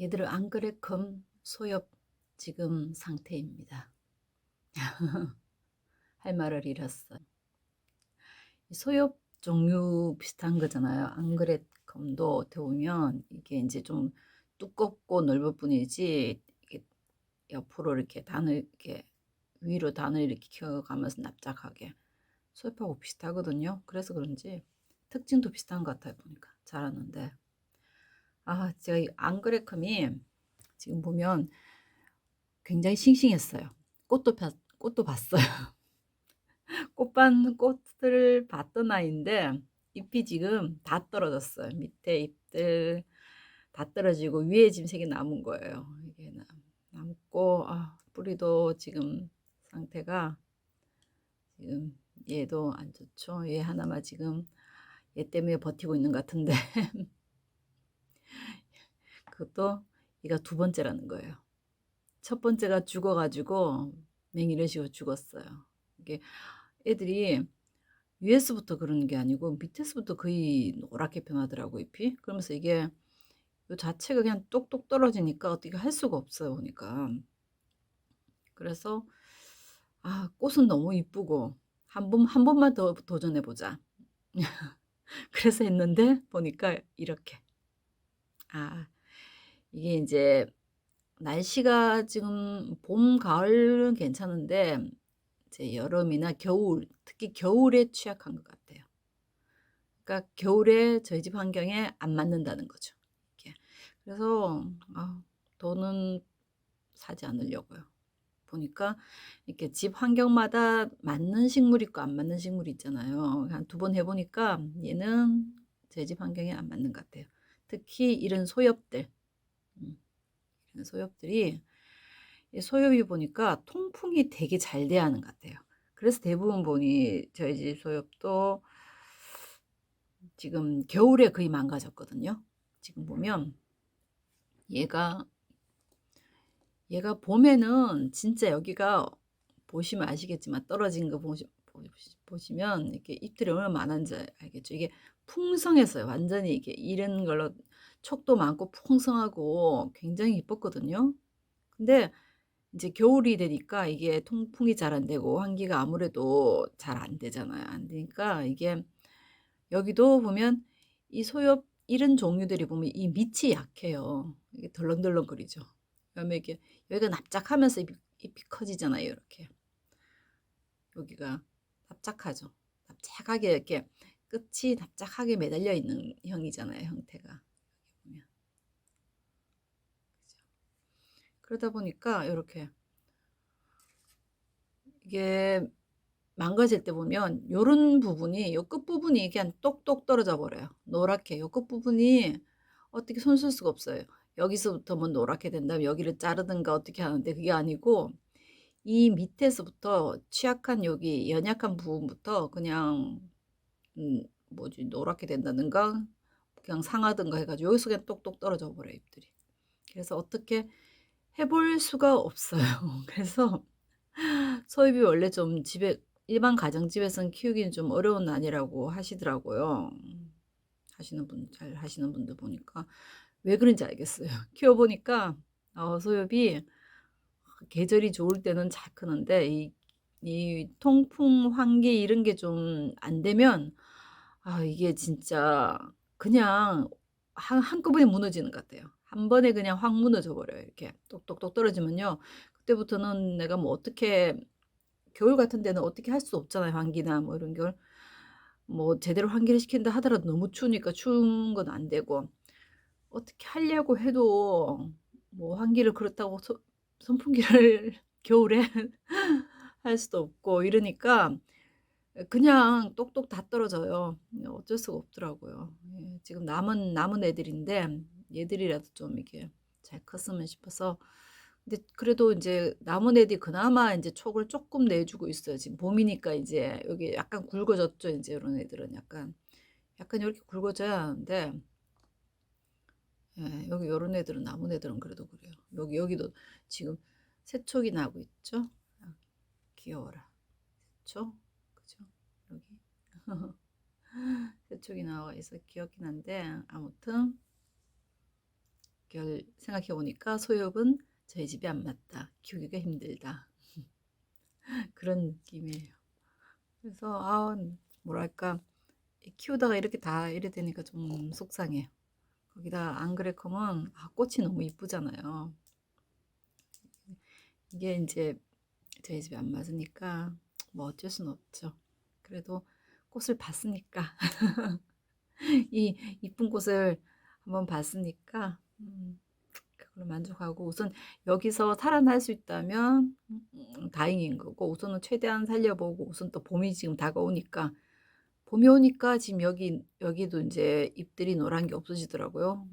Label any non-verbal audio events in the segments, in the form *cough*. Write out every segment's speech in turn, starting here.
얘들은 안 그래 금 소엽 지금 상태입니다. *laughs* 할 말을 잃었어요. 이 소엽 종류 비슷한 거잖아요. 안 그래 금도 어떻게 보면 이게 이제 좀 두껍고 넓을 뿐이지 옆으로 이렇게 단을 이렇게 위로 단을 이렇게 키워가면서 납작하게 소엽하고 비슷하거든요. 그래서 그런지 특징도 비슷한 것 같아요. 보니까 잘하는데 아 제가 이 앙그레컴이 지금 보면 굉장히 싱싱했어요. 꽃도 폈, 꽃도 봤어요. *laughs* 꽃반 꽃을 봤던 아이인데 잎이 지금 다 떨어졌어요. 밑에 잎들 다 떨어지고 위에 지금 색이 남은 거예요. 이게 남, 남고 아, 뿌리도 지금 상태가 지금 얘도 안 좋죠. 얘 하나만 지금 얘 때문에 버티고 있는 것 같은데 *laughs* 그것도 얘가 두 번째라는 거예요. 첫 번째가 죽어가지고 맹이런 식으로 죽었어요. 이게 애들이 위에서부터 그러는 게 아니고 밑에서부터 거의 노랗게 변하더라고 잎이. 그러면서 이게 요 자체가 그냥 똑똑 떨어지니까 어떻게 할 수가 없어요 보니까. 그래서 아 꽃은 너무 이쁘고 한 번 한 번만 더 도전해 보자. *laughs* 그래서 했는데 보니까 이렇게 아 이게 이제 날씨가 지금 봄 가을은 괜찮은데 이제 여름이나 겨울 특히 겨울에 취약한 것 같아요. 그러니까 겨울에 저희 집 환경에 안 맞는다는 거죠. 이게 그래서 아, 더는 사지 않으려고요. 보니까 이렇게 집 환경마다 맞는 식물 있고 안 맞는 식물 있잖아요. 한 두 번 해보니까 얘는 제 집 환경에 안 맞는 것 같아요. 특히 이런 소엽들, 소엽들이 이 소엽이 보니까 통풍이 되게 잘 돼야 하는 것 같아요. 그래서 대부분 보니 저희 집 소엽도 지금 겨울에 거의 망가졌거든요. 지금 보면 얘가 얘가 봄에는 진짜 여기가 보시면 아시겠지만 떨어진 거 보시, 보시면 이렇게 잎들이 얼마나 많은지 알겠죠. 이게 풍성했어요. 완전히 이게 이런 걸로 촉도 많고 풍성하고 굉장히 이뻤거든요. 근데 이제 겨울이 되니까 이게 통풍이 잘 안 되고 환기가 아무래도 잘 안 되잖아요. 안 되니까 이게 여기도 보면 이 소엽 이런 종류들이 보면 이 밑이 약해요. 이게 덜렁덜렁거리죠. 그다음에 이게 여기가 납작하면서 잎이 커지잖아요. 이렇게 여기가 납작하죠. 납작하게 이렇게 끝이 납작하게 매달려 있는 형이잖아요. 형태가 보면 그죠? 그러다 보니까 이렇게 이게 망가질 때 보면 요런 부분이 요 끝부분이 그냥 똑똑 떨어져 버려요. 노랗게 요 끝부분이 어떻게 손 쓸 수가 없어요. 여기서부터 뭐 노랗게 된다면 여기를 자르든가 어떻게 하는데 그게 아니고 이 밑에서부터 취약한 여기 연약한 부분부터 그냥 음 뭐지 노랗게 된다든가 그냥 상하든가 해가지고 여기서 그냥 똑똑 떨어져 버려 요 잎들이. 그래서 어떻게 해볼 수가 없어요. *laughs* 그래서 소입이 원래 좀 집에 일반 가정집에서는 키우기는 좀 어려운 아니라고 하시더라고요. 하시는 분, 잘 하시는 분들 보니까. 왜 그런지 알겠어요. *laughs* 키워보니까, 어, 소엽이 계절이 좋을 때는 잘 크는데, 이, 이 통풍, 환기 이런 게 좀 안 되면, 아, 이게 진짜 그냥 한, 한꺼번에 무너지는 것 같아요. 한 번에 그냥 확 무너져 버려요. 이렇게 똑똑똑 떨어지면요. 그때부터는 내가 뭐 어떻게 겨울 같은 데는 어떻게 할 수 없잖아요. 환기나 뭐 이런 걸. 뭐 제대로 환기를 시킨다 하더라도 너무 추우니까 추운 건 안 되고 어떻게 하려고 해도 뭐 환기를 그렇다고 소, 선풍기를 *laughs* 겨울에 *laughs* 할 수도 없고 이러니까 그냥 똑똑 다 떨어져요. 어쩔 수가 없더라고요. 예, 지금 남은 남은 애들인데 얘들이라도 좀 이게 잘 컸으면 싶어서 근데 그래도 이제 남은 애들이 그나마 이제 촉을 조금 내주고 있어요. 지금 봄이니까 이제 여기 약간 굵어졌죠. 이제 이런 애들은 약간 약간 이렇게 굵어져야 하는데 예, 여기 요런 애들은 남은 애들은 그래도 그래요. 여기 여기도 지금 새촉이 나고 있죠. 아, 귀여워라. 새촉 그죠? 여기 *laughs* 새촉이 나와 있어 귀엽긴 한데 아무튼 결 생각해 보니까 소엽은 저희 집에 안 맞다. 키우기가 힘들다. *laughs* 그런 느낌이에요. 그래서 아 뭐랄까 키우다가 이렇게 다 이래 되니까 좀 속상해요. 거기다 앙그레컴은 아, 꽃이 너무 이쁘잖아요. 이게 이제 저희 집에 안 맞으니까 뭐 어쩔 수는 없죠. 그래도 꽃을 봤으니까 *laughs* 이 이쁜 꽃을 한번 봤으니까 음, 그걸로 만족하고 우선 여기서 살아날 수 있다면 음, 다행인 거고 우선은 최대한 살려보고 우선 또 봄이 지금 다가오니까 봄이 오니까 지금 여기 여기도 이제 잎들이 노란 게 없어지더라고요.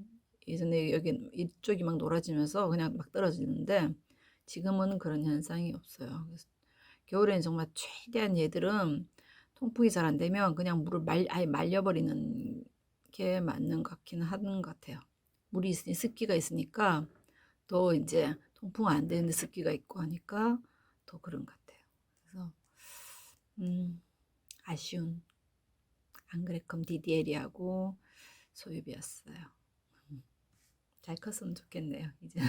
예전에 여기 이쪽이 막 노라지면서 그냥 막 떨어지는데 지금은 그런 현상이 없어요. 겨울에는 정말 최대한 얘들은 통풍이 잘 안 되면 그냥 물을 말 아예 말려버리는 게 맞는 것 같기는 하는 것 같아요. 물이 있으니 습기가 있으니까 더 이제 통풍 안 되는데 습기가 있고 하니까 더 그런 것 같아요. 그래서 음, 아쉬운 앙그레컴 디디에리하고 소유비였어요. 잘 컸으면 좋겠네요. 이제